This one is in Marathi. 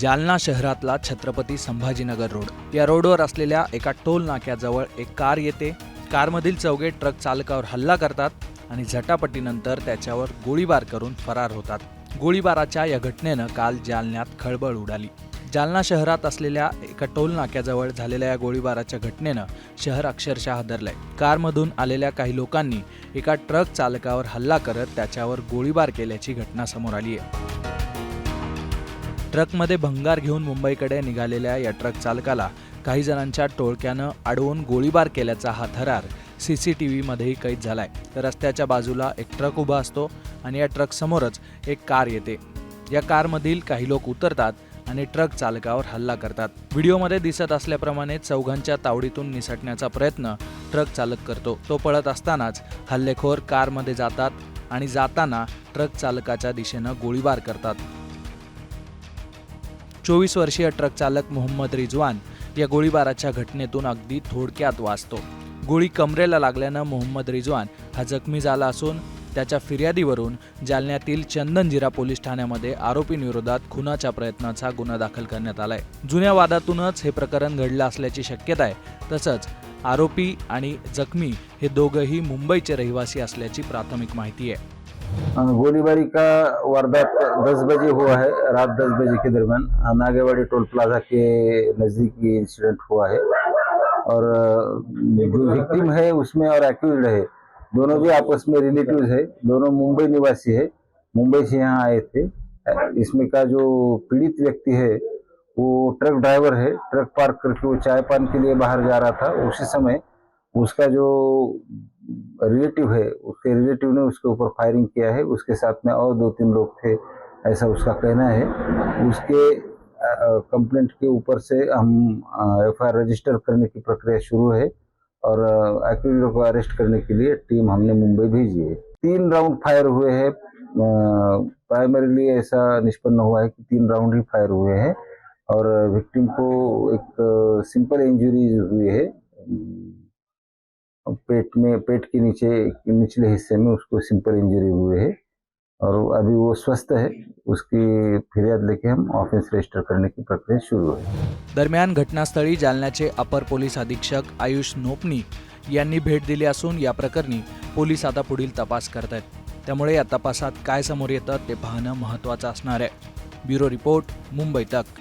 जालना शहरातला छत्रपती संभाजीनगर रोड. या रोडवर असलेल्या एका टोल नाक्याजवळ एक कार येते. कारमधील चौघे ट्रक चालकावर हल्ला करतात आणि झटापटीनंतर त्याच्यावर गोळीबार करून फरार होतात. गोळीबाराच्या या घटनेनं काल जालन्यात खळबळ उडाली. जालना शहरात असलेल्या एका टोल नाक्याजवळ झालेल्या या गोळीबाराच्या घटनेनं शहर अक्षरशः हादरलंय. कारमधून आलेल्या काही लोकांनी एका ट्रक चालकावर हल्ला करत त्याच्यावर गोळीबार केल्याची घटना समोर आली आहे ट्रकमध्ये भंगार घेऊन मुंबईकडे निघालेल्या या ट्रक चालकाला काही जणांच्या टोळक्यानं अडवून गोळीबार केल्याचा हा थरार सी सी टी व्हीमध्येही कैद झालाय. आहे रस्त्याच्या बाजूला एक ट्रक उभा असतो आणि या ट्रकसमोरच एक कार येते. या कारमधील काही लोक उतरतात आणि ट्रक चालकावर हल्ला करतात. व्हिडिओमध्ये दिसत असल्याप्रमाणे चौघांच्या तावडीतून निसटण्याचा प्रयत्न ट्रक चालक करतो. तो पळत असतानाच हल्लेखोर कारमध्ये जातात आणि जाताना ट्रक चालकाच्या दिशेनं गोळीबार करतात. चोवीस वर्षीय ट्रक चालक मोहम्मद रिजवान या गोळीबाराच्या घटनेतून अगदी थोडक्यात वाचतो. गोळी कमरेला लागल्यानं मोहम्मद रिजवान हा जखमी झाला असून त्याच्या फिर्यादीवरून जालन्यातील चंदनजिरा पोलीस ठाण्यामध्ये आरोपींविरोधात खुनाच्या प्रयत्नाचा गुन्हा दाखल करण्यात आलाय. जुन्या वादातूनच हे प्रकरण घडलं असल्याची शक्यता आहे. तसंच आरोपी आणि जखमी हे दोघंही मुंबईचे रहिवासी असल्याची प्राथमिक माहिती आहे. गोलीबारी का वारदात दस बजे हुआ है, रात दस बजे के दरमियान। नागेवाड़ी टोल प्लाजा के नज़दीक ये इंसिडेंट हुआ है और जो विक्टिम है उसमें और एक्यूज है। दोनों भी आपस में रिलेटिव्स है, दोनों मुंबई निवासी है, मुंबई से यहाँ आए थे। इसमें का जो पीड़ित व्यक्ति है, वो ट्रक ड्राइवर है, ट्रक पार्क करके वो चाय पान के लिए बाहर जा रहा था। उसी समय उसका जो रिलेटिव है, उसके रिलेटिव ने उसके ऊपर फायरिंग किया है, उसके साथ में और दो तीन लोग थे, ऐसा उसका कहना है। उसके कंप्लेंट के ऊपर से हम एफ़ रजिस्टर करने की प्रक्रिया शुरू है और एक्यूजों को अरेस्ट करने के लिए टीम हमने मुंबई भेजी है। तीन राउंड फायर हुए हैं प्राइमरीली ऐसा निष्पन्न हुआ है कि तीन राउंड ही फायर हुए हैं और विक्टिम को एक सिंपल इंजरी हुई है। पेट में पेट के नीचे निचले हिस्से में उसको सिंपल इंजरी हुए है। और अभी वो स्वस्थ है उसकी फिर्याद लेके हम ऑफिस रजिस्टर करने की प्रक्रिया शुरू है। दरम्यान घटनास्थळी जालन्याचे अपर पोलीस अधीक्षक आयुष नोपनी यांनी भेट दिली असून या प्रकरणी पोलीस आता पुढील तपास करत आहेत त्यामुळे या तपासात काय समोर येतं ते पाहणं महत्त्वाचं असणार आहे. ब्युरो रिपोर्ट मुंबई तक.